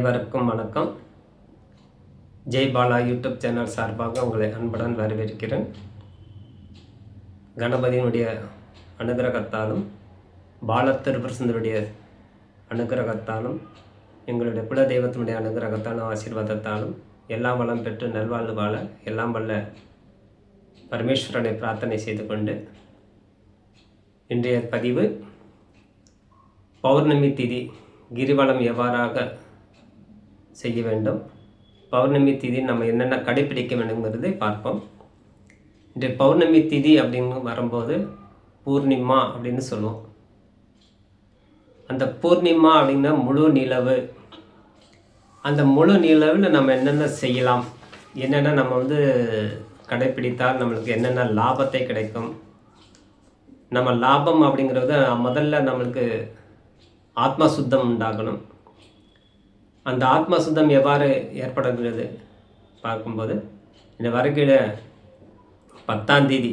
அனைவருக்கும் வணக்கம். Jai Bala YouTube channel சார்பாக உங்களை அன்புடன் வரவேற்கிறேன். கணபதியினுடைய அனுகிரகத்தாலும் பால அனுகிரகத்தாலும் எங்களுடைய குல தெய்வத்தினுடைய அனுகிரகத்தாலும் ஆசீர்வாதத்தாலும் எல்லாம் வளம் பெற்று நல்வாழ்வு வாழ எல்லாம் வல்ல பரமேஸ்வரனை பிரார்த்தனை செய்து கொண்டு இன்றைய பதிவு பௌர்ணமி திதி கிரிவலம் எவ்வாறாக செய்ய வேண்டும். பௌர்ணமி திதி நம்ம என்னென்ன கடைப்பிடிக்க வேண்டுங்கிறதை பார்ப்போம். இன்றைய பௌர்ணமி திதி அப்படின்னு வரும்போது பூர்ணிமா அப்படின்னு சொல்லுவோம். அந்த பூர்ணிமா அப்படின்னா முழு நிலவு. அந்த முழு நிலவில் நம்ம என்னென்ன செய்யலாம்? என்னென்ன நம்ம வந்து கடைப்பிடித்தால் நம்மளுக்கு என்னென்ன லாபத்தை கிடைக்கும்? நம்ம லாபம் அப்படிங்கிறது முதல்ல நம்மளுக்கு ஆத்மா சுத்தம் உண்டாகணும். அந்த ஆத்ம சுத்தம் எவ்வாறு ஏற்படுகிறது? பார்க்கும்போது இந்த வருகிற பத்தாம் தேதி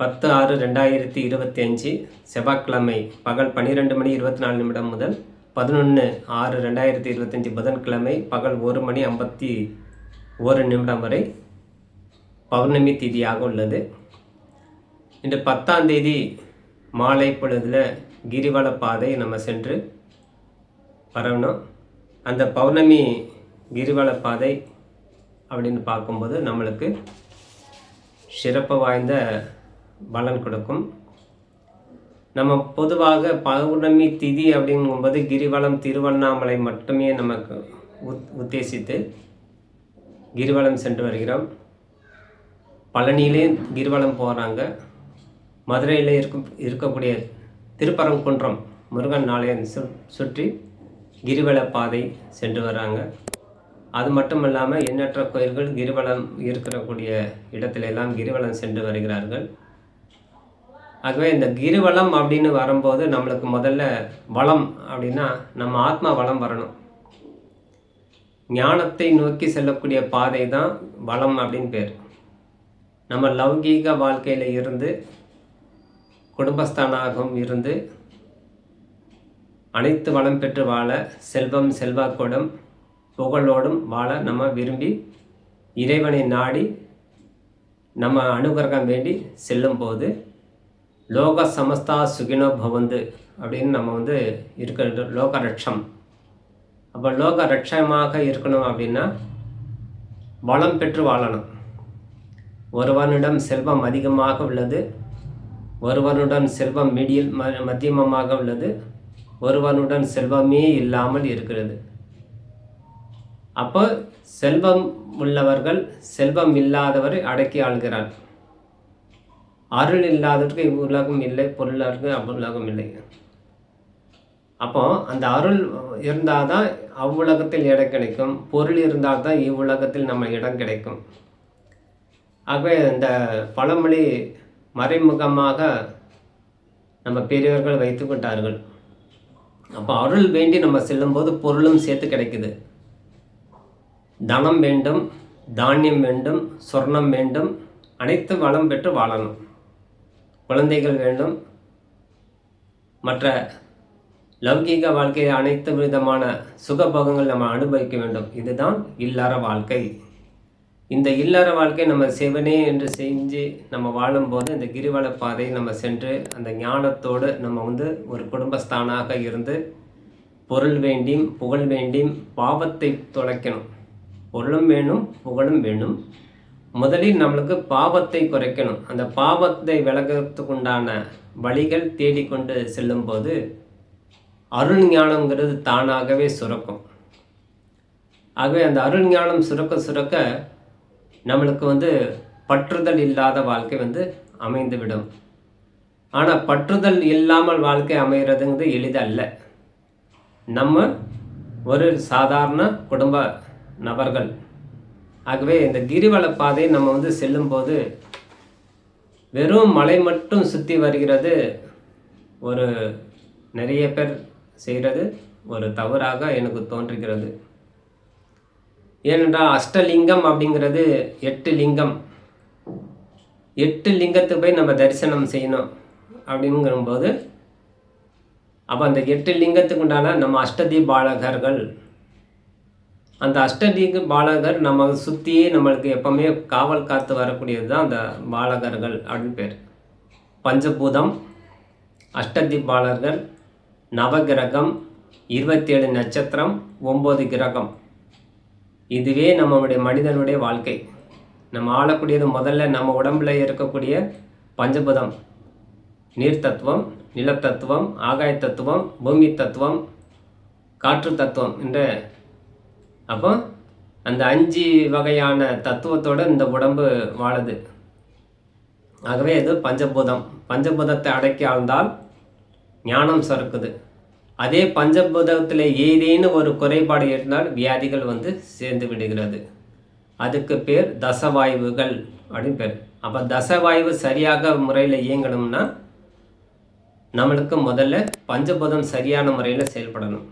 பத்து ஆறு ரெண்டாயிரத்தி இருபத்தி அஞ்சு செவ்வாய்க்கிழமை பகல் பன்னிரெண்டு மணி இருபத்தி நாலு நிமிடம் முதல் பதினொன்று ஆறு ரெண்டாயிரத்தி இருபத்தஞ்சி புதன்கிழமை பகல் ஒரு மணி ஐம்பத்தி ஒரு நிமிடம் வரை பௌர்ணமி தேதியாக உள்ளது. இன்று பத்தாம் தேதி மாலை பொழுதில் கிரிவல பாதை நம்ம சென்று வரணும் அந்த பௌர்ணமி கிரிவல பாதை அப்படின்னு பார்க்கும்போது நம்மளுக்கு சிறப்பு வாய்ந்த பலன் கொடுக்கும். நம்ம பொதுவாக பௌர்ணமி திதி அப்படிங்கும்போது கிரிவலம் திருவண்ணாமலை மட்டுமே நமக்கு உத் உத்தேசித்து கிரிவலம் சென்று வருகிறோம். பழனியிலே கிரிவலம் போகிறாங்க மதுரையில் இருக்கும் இருக்கக்கூடிய திருப்பரங்குன்றம் முருகன் ஆலயம் சு சுற்றி கிரிவல பாதை சென்று வராங்க. அது மட்டும் இல்லாமல் எண்ணற்ற கோயில்கள் கிரிவலம் இருக்கக்கூடிய இடத்துல எல்லாம் கிரிவலம் சென்று வருகிறார்கள். ஆகவே இந்த கிரிவலம் அப்படின்னு வரும்போது நம்மளுக்கு முதல்ல வளம் அப்படின்னா நம்ம ஆத்மா வளம் வரணும். ஞானத்தை நோக்கி செல்லக்கூடிய பாதை தான் வளம் அப்படின்னு பேர். நம்ம லௌகீக வாழ்க்கையில் இருந்து குடும்பஸ்தானாகவும் இருந்து அனைத்து வளம் பெற்று வாழ செல்வம் செல்வாக்கோடும் புகழோடும் வாழ நம்ம விரும்பி இறைவனை நாடி நம்ம அனுகிரகம் வேண்டி செல்லும் போது லோக சமஸ்தா சுகினோ பவந்து அப்படின்னு நம்ம வந்து இருக்க லோக ரட்சம். அப்போ லோக ரட்சமாக இருக்கணும் அப்படின்னா வளம் பெற்று வாழணும். ஒருவனிடம் செல்வம் அதிகமாக உள்ளது ஒருவனுடன் செல்வம் மீடியில் ம மத்தியமமாக உள்ளது ஒருவனுடன் செல்வமே இல்லாமல் இருக்கிறது. அப்போ செல்வம் உள்ளவர்கள் செல்வம் இல்லாதவரை அடக்கி ஆள்கிறார். அருள் இல்லாதவருக்கு இவ்வுலகம் இல்லை பொருளாருக்கு அவ்வுலகம் இல்லை. அப்போ அந்த அருள் இருந்தால் தான் அவ்வுலகத்தில் இடம் கிடைக்கும். பொருள் இருந்தால் தான் இவ்வுலகத்தில் நம்ம இடம் கிடைக்கும். ஆகவே இந்த பழமொழி மறைமுகமாக நம்ம பெரியவர்கள் வைத்து கொண்டார்கள். அப்போ அருள் வேண்டி நம்ம செல்லும்போது பொருளும் சேர்த்து கிடைக்குது. தனம் வேண்டும் தானியம் வேண்டும் சொர்ணம் வேண்டும் அனைத்து வளம் பெற்று வாழணும். குழந்தைகள் வேண்டும். மற்ற லௌகீக வாழ்க்கையை அனைத்து விதமான சுகபோகங்கள் நம்ம அனுபவிக்க வேண்டும். இதுதான் இல்லற வாழ்க்கை. இந்த இல்லற வாழ்க்கை நம்ம செவனே என்று செஞ்சு நம்ம வாழும்போது இந்த கிரிவல பாதை நம்ம சென்று அந்த ஞானத்தோடு நம்ம வந்து ஒரு குடும்பஸ்தானாக இருந்து பொருள் வேண்டியும் புகழ் வேண்டியும் பாவத்தை தொலைக்கணும். பொருளும் வேணும் புகழும் வேணும். முதலில் நம்மளுக்கு பாவத்தை குறைக்கணும். அந்த பாவத்தை விலகிறதுக்குண்டான வழிகள் தேடிக்கொண்டு செல்லும்போது அருள் ஞானங்கிறது தானாகவே சுரக்கும். ஆகவே அந்த அருள் ஞானம் சுரக்க சுரக்க நம்மளுக்கு வந்து பற்றுதல் இல்லாத வாழ்க்கை வந்து அமைந்துவிடும். ஆனால் பற்றுதல் இல்லாமல் வாழ்க்கை அமைகிறதுங்கிறது எளிதல்ல. நம்ம ஒரு சாதாரண குடும்ப நபர்கள். ஆகவே இந்த கிரிவல பாதை நம்ம வந்து செல்லும்போது வெறும் மலை மட்டும் சுற்றி வருகிறது ஒரு நிறைய பேர் செய்கிறது ஒரு தவறாக எனக்கு தோன்றுகிறது. ஏனென்றால் அஷ்டலிங்கம் அப்படிங்கிறது எட்டு லிங்கம். எட்டு லிங்கத்தை போய் நம்ம தரிசனம் செய்யணும் அப்படிங்கும்போது அப்போ அந்த எட்டு லிங்கத்துக்கு உண்டான நம்ம அஷ்டதீபாலகர்கள் அந்த அஷ்டதீக பாலகர் நம்ம சுற்றியே நம்மளுக்கு எப்பவுமே காவல் காத்து வரக்கூடியது தான் அந்த பாலகர்கள் அப்படின்னு பேர். பஞ்சபூதம் அஷ்டதிபாலர்கள் நவகிரகம் இருபத்தேழு நட்சத்திரம் ஒம்பது கிரகம். இதுவே நம்மளுடைய மனிதனுடைய வாழ்க்கை. நம்ம ஆளக்கூடியது முதல்ல நம்ம உடம்புல இருக்கக்கூடிய பஞ்சபுதம். நீர் தத்துவம் நிலத்தத்துவம் ஆகாய தத்துவம் பூமி தத்துவம் காற்று தத்துவம் என்ற அப்போ அந்த அஞ்சு வகையான தத்துவத்தோட இந்த உடம்பு வாழுது. ஆகவே இது பஞ்சபூதம். பஞ்சபூதத்தை அடக்கி ஆழ்ந்தால் ஞானம் சறுக்குது. அதே பஞ்சபூதத்தில் ஏதேனும் ஒரு குறைபாடு இருந்தால் வியாதிகள் வந்து சேர்ந்து விடுகிறது. அதுக்கு பேர் தசவாயுகள் அப்படின்னு பேர். அப்போ தசவாயு சரியாக முறையில் இயங்கணும்னா நம்மளுக்கு முதல்ல பஞ்சபூதம் சரியான முறையில் செயல்படணும்.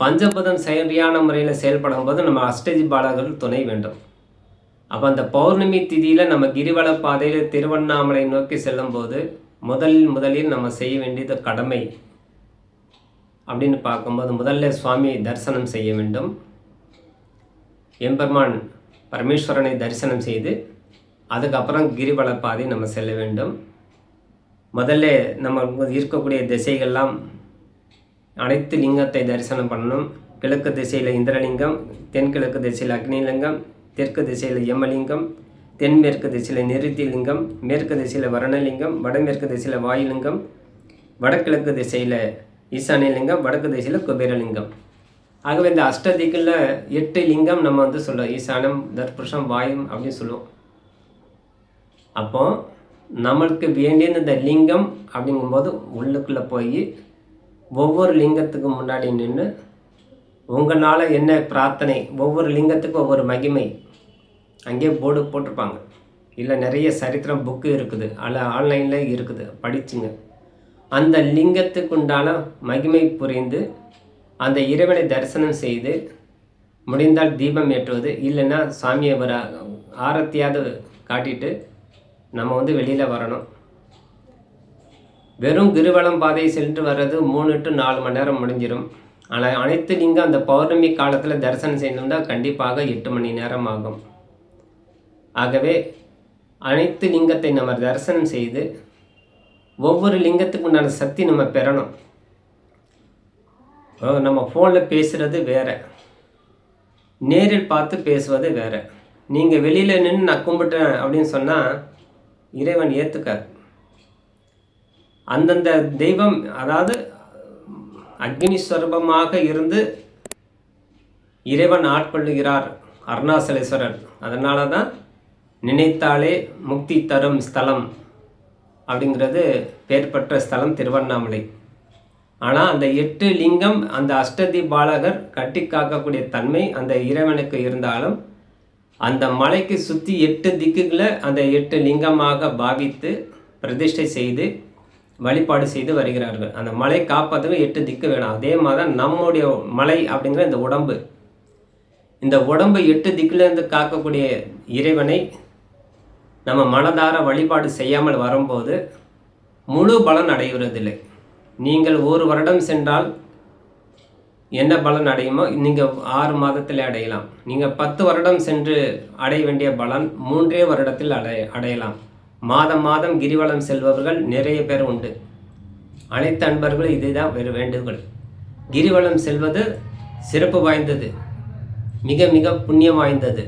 பஞ்சபூதம் சரியான முறையில் செயல்படும் போது நம்ம அஷ்டஜி பாலகர்கள் துணை வேண்டும். அப்போ அந்த பௌர்ணமி திதியில் நம்ம கிரிவல பாதையில் திருவண்ணாமலை நோக்கி செல்லும்போது முதலில் முதலில் நம்ம செய்ய வேண்டியது கடமை. அப்படின்னு பார்க்கும்போது முதல்ல சுவாமி தரிசனம் செய்ய வேண்டும். எம்பெருமான் பரமேஸ்வரனை தரிசனம் செய்து அதுக்கப்புறம் கிரிவல பாதை நம்ம செல்ல வேண்டும். முதல்ல நம்ம இருக்கக்கூடிய திசைகள்லாம் அனைத்து லிங்கத்தை தரிசனம் பண்ணணும். கிழக்கு திசையில் இந்திரலிங்கம் தென்கிழக்கு திசையில் அக்னிலிங்கம் தெற்கு திசையில் யமலிங்கம் தென்மேற்கு திசையில் நிறுத்தி லிங்கம் மேற்கு திசையில் வரணலிங்கம் வடமேற்கு திசையில் வாயுலிங்கம் வடகிழக்கு திசையில் ஈசானிய லிங்கம் வடக்கு திசையில் குபேரலிங்கம் ஆகவே இந்த அஷ்டதிக்கில் எட்டு லிங்கம் நம்ம வந்து சொல்லுவோம் ஈசானம் தர்புருஷம் வாயும் அப்படின்னு சொல்லுவோம். அப்போ நம்மளுக்கு வேண்டிய இந்த லிங்கம் அப்படிங்கும்போது உள்ளுக்குள்ளே போய் ஒவ்வொரு லிங்கத்துக்கு முன்னாடி நின்று உங்களால் என்ன பிரார்த்தனை ஒவ்வொரு லிங்கத்துக்கும் ஒவ்வொரு மகிமை அங்கேயே போர்டு போட்டிருப்பாங்க. இல்லை நிறைய சரித்திரம் புக்கு இருக்குது. அல்ல ஆன்லைனில் இருக்குது. படிச்சுங்க. அந்த லிங்கத்துக்குண்டான மகிமை புரிந்து அந்த இறைவனை தரிசனம் செய்து முடிந்தால் தீபம் ஏற்றுவது இல்லைன்னா சாமியை வர ஆரத்தியாவது காட்டிட்டு நம்ம வந்து வெளியில் வரணும். வெறும் கிருவலம் பாதையை சென்று வர்றது மூணு டு நாலு மணி நேரம் முடிஞ்சிடும் ஆனால் அனைத்து லிங்கம் அந்த பௌர்ணமி காலத்தில் தரிசனம் செய்யணும்னா கண்டிப்பாக எட்டு மணி நேரம் ஆகும். ஆகவே அனைத்து லிங்கத்தை நம்ம தரிசனம் செய்து ஒவ்வொரு லிங்கத்துக்கு உண்டான சக்தி நம்ம பெறணும். நம்ம ஃபோனில் பேசுகிறது வேற. நேரில் பார்த்து பேசுவது வேறு. நீங்கள் வெளியில் நின்று நான் கும்பிட்டேன் அப்படின்னு சொன்னால் இறைவன் ஏற்றுக்கார் அந்தந்த தெய்வம் அதாவது அக்னி ஸ்வரூபமாக இருந்து இறைவன் ஆட்கொள்ளுகிறார் அருணாசலேஸ்வரர். அதனால தான் நினைத்தாலே முக்தி தரும் ஸ்தலம். அப்படிங்கிறது பேர் பெற்ற ஸ்தலம் திருவண்ணாமலை. ஆனால் அந்த எட்டு லிங்கம் அந்த அஷ்டதி பாலகர் கட்டி காக்கக்கூடிய தன்மை அந்த இறைவனுக்கு இருந்தாலும் அந்த மலைக்கு சுற்றி எட்டு திக்குகளை அந்த எட்டு லிங்கமாக பாவித்து பிரதிஷ்டை செய்து வழிபாடு செய்து வருகிறார்கள். அந்த மலை காப்பாற்றவே எட்டு திக்கு வேணும். அதே மாதிரி நம்முடைய மலை அப்படிங்கிற இந்த உடம்பு. இந்த உடம்பு எட்டு திக்கிலேருந்து காக்கக்கூடிய இறைவனை நம்ம மனதார வழிபாடு செய்யாமல் வரும்போது முழு பலன் அடைகிறதில்லை. நீங்கள் ஒரு வருடம் சென்றால் என்ன பலன் அடையுமோ நீங்கள் ஆறு மாதத்தில் அடையலாம். நீங்கள் பத்து வருடம் சென்று அடைய வேண்டிய பலன் மூன்றே வருடத்தில் அடைய அடையலாம். மாதம் மாதம் கிரிவலம் செல்பவர்கள் நிறைய பேர் உண்டு. அனைத்து அன்பர்களும் இதுதான் வேறு வேண்டுகோள். கிரிவலம் செல்வது சிறப்பு வாய்ந்தது. மிக மிக புண்ணியம் வாய்ந்தது.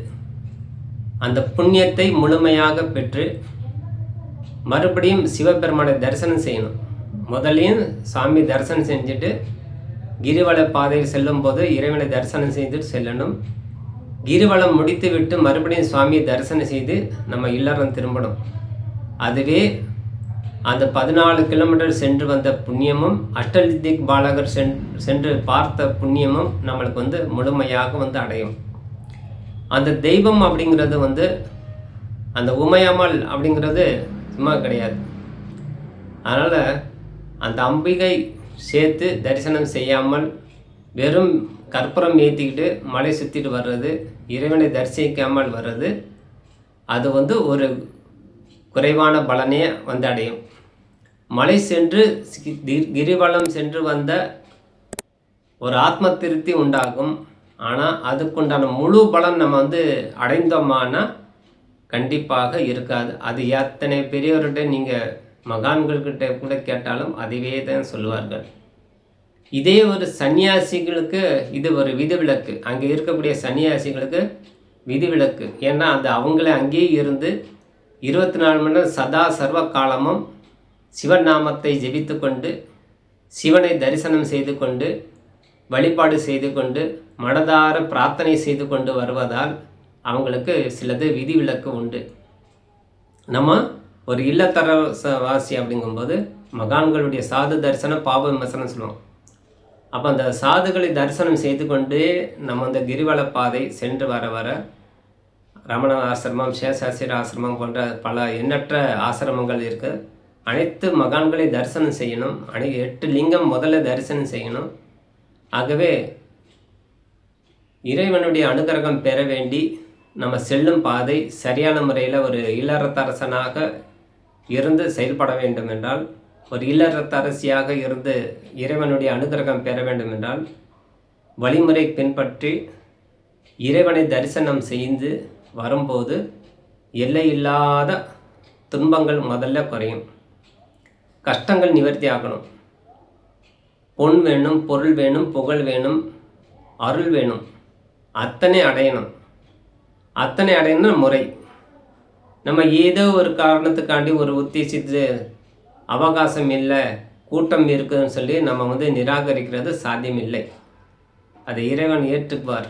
அந்த புண்ணியத்தை முழுமையாக பெற்று மறுபடியும் சிவபெருமானை தரிசனம் செய்யணும். முதலையும் சாமி தரிசனம் செஞ்சுட்டு கிரிவல பாதையில் செல்லும்போது இறைவனை தரிசனம் செய்துட்டு செல்லணும். கிரிவலம் முடித்து விட்டு மறுபடியும் சுவாமியை தரிசனம் செய்து நம்ம இல்லறம் திரும்பணும். அதுவே அந்த பதினாலு கிலோமீட்டர் சென்று வந்த புண்ணியமும் அஷ்டலித்திக் பாலகர் சென்று பார்த்த புண்ணியமும் நம்மளுக்கு வந்து முழுமையாக வந்து அடையும். அந்த தெய்வம் அப்படிங்கிறது வந்து அந்த உமையம்மாள் அப்படிங்கிறது சும்மா கிடையாது. அதனால் அந்த அம்பிகை சேர்த்து தரிசனம் செய்யாமல் வெறும் கற்பூரம் ஏற்றிக்கிட்டு மலை சுற்றிட்டு வர்றது இறைவனை தரிசிக்காமல் வர்றது அது வந்து ஒரு குறைவான பலனே வந்து அடையும். மலை சென்று கிரிவலம் சென்று வந்த ஒரு ஆத்ம திருப்தி உண்டாகும். ஆனால் அதுக்குண்டான முழு பலன் நம்ம வந்து அடைந்தோமானா கண்டிப்பாக இருக்காது. அது எத்தனை பெரியவர்கிட்ட நீங்கள் மகான்கள்கிட்ட கூட கேட்டாலும் அதுவே தான் சொல்லுவார்கள். இதே ஒரு சன்னியாசிகளுக்கு இது ஒரு விதிவிலக்கு. அங்கே இருக்கக்கூடிய சன்னியாசிகளுக்கு விதிவிலக்கு. ஏன்னா அது அவங்களே அங்கேயே இருந்து இருபத்தி நாலு மணி நேரம் சதா சர்வ காலமும் சிவநாமத்தை ஜெபித்து கொண்டு சிவனை தரிசனம் செய்து கொண்டு வழிபாடு செய்து கொண்டு மனதார பிரார்த்தனை செய்து கொண்டு வருவதால் அவங்களுக்கு சிலது விதிவிலக்கு உண்டு. நம்ம ஒரு இல்லத்தர வாசி அப்படிங்கும்போது மகான்களுடைய சாது தரிசனம் பாப விமர்சனம் சொல்லுவோம். அப்போ அந்த சாதுகளை தரிசனம் செய்து கொண்டு நம்ம அந்த கிரிவல பாதை சென்று வர வர ரமண ஆசிரமம் சேஷாசிர ஆசிரமம் போன்ற பல எண்ணற்ற ஆசிரமங்கள் இருக்குது அனைத்து மகான்களை தரிசனம் செய்யணும். அனை எட்டு லிங்கம் முதல்ல தரிசனம் செய்யணும். ஆகவே இறைவனுடைய அனுகிரகம் பெற வேண்டி நம்ம செல்லும் பாதை சரியான முறையில் ஒரு இல்லறத்தரசனாக இருந்து செயல்பட வேண்டும் என்றால் ஒரு இல்லறத்தரசியாக இருந்து இறைவனுடைய அனுகிரகம் பெற வேண்டும் என்றால் வழிமுறை பின்பற்றி இறைவனை தரிசனம் செய்து வரும்போது எல்லையில்லாத துன்பங்கள் முதல்ல குறையும். கஷ்டங்கள் நிவர்த்தி ஆகணும். பொன் வேணும் பொருள் வேணும் புகழ் வேணும் அருள் வேணும். அத்தனை அடையணும். அத்தனை அடையணும் முறை. நம்ம ஏதோ ஒரு காரணத்துக்காண்டி ஒரு உத்தேசித்து அவகாசம் இல்லை கூட்டம் இருக்குதுன்னு சொல்லி நம்ம வந்து நிராகரிக்கிறது சாத்தியமில்லை. அதை இறைவன் ஏற்றுக்குவார்.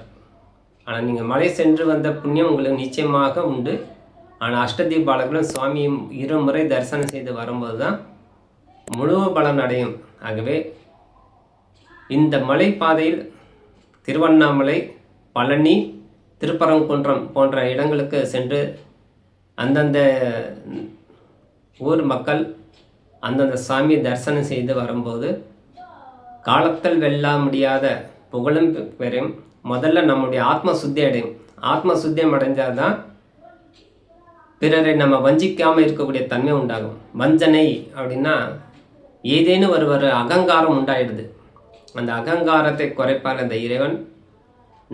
ஆனால் நீங்கள் மலை சென்று வந்த புண்ணியம் உங்களுக்கு நிச்சயமாக உண்டு. ஆனால் அஷ்டதீபாலகளும் சுவாமியும் இருமுறை தரிசனம் செய்து வரும்போது தான் முழு பலன் அடையும். ஆகவே இந்த மலைப்பாதையில் திருவண்ணாமலை பழனி திருப்பரங்குன்றம் போன்ற இடங்களுக்கு சென்று அந்தந்த ஊர் மக்கள் அந்தந்த சாமி தரிசனம் செய்து வரும்போது காலத்தில் வெல்ல முடியாத புகழும் பெறும். முதல்ல நம்முடைய ஆத்ம சுத்தி அடையும். ஆத்ம சுத்தியம் அடைஞ்சால் தான் பிறரை நம்ம வஞ்சிக்காமல் இருக்கக்கூடிய தன்மை உண்டாகும். வஞ்சனை அப்படின்னா ஏதேனும் ஒரு ஒரு அகங்காரம் உண்டாயிடுது. அந்த அகங்காரத்தை குறைப்பார் அந்த இறைவன்.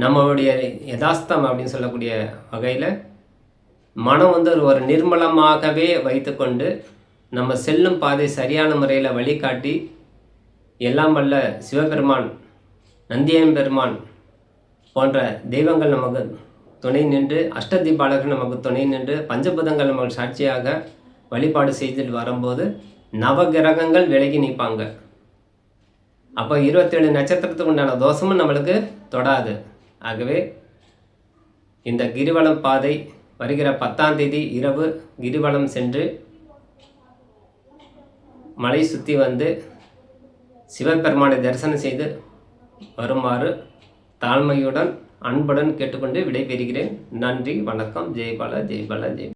நம்மளுடைய யதாஸ்தம் அப்படின்னு சொல்லக்கூடிய வகையில் மனம் வந்து ஒரு நிர்மலமாகவே வைத்துக்கொண்டு நம்ம செல்லும் பாதை சரியான முறையில் வழிகாட்டி எல்லாம் வல்ல சிவபெருமான் நந்தியன் பெருமான் போன்ற தெய்வங்கள் நமக்கு துணை நின்று அஷ்டதீபாலகர் நமக்கு துணை நின்று பஞ்சபுதங்கள் நமக்கு சாட்சியாக வழிபாடு செய்துட்டு வரும்போது நவகிரகங்கள் விலகி நிற்பாங்க. அப்போ இருபத்தேழு நட்சத்திரத்துக்கு உண்டான தோஷமும் நம்மளுக்கு தொடாது. ஆகவே இந்த கிரிவலம் பாதை வருகிற பத்தாம் தேதி இரவு கிரிவலம் சென்று மலை சுற்றி வந்து சிவபெருமானை தரிசனம் செய்து வருமாறு தாழ்மையுடன் அன்புடன் கேட்டுக்கொண்டு விடைபெறுகிறேன். நன்றி வணக்கம். ஜெய்பாலா ஜெய்பாலா ஜெய்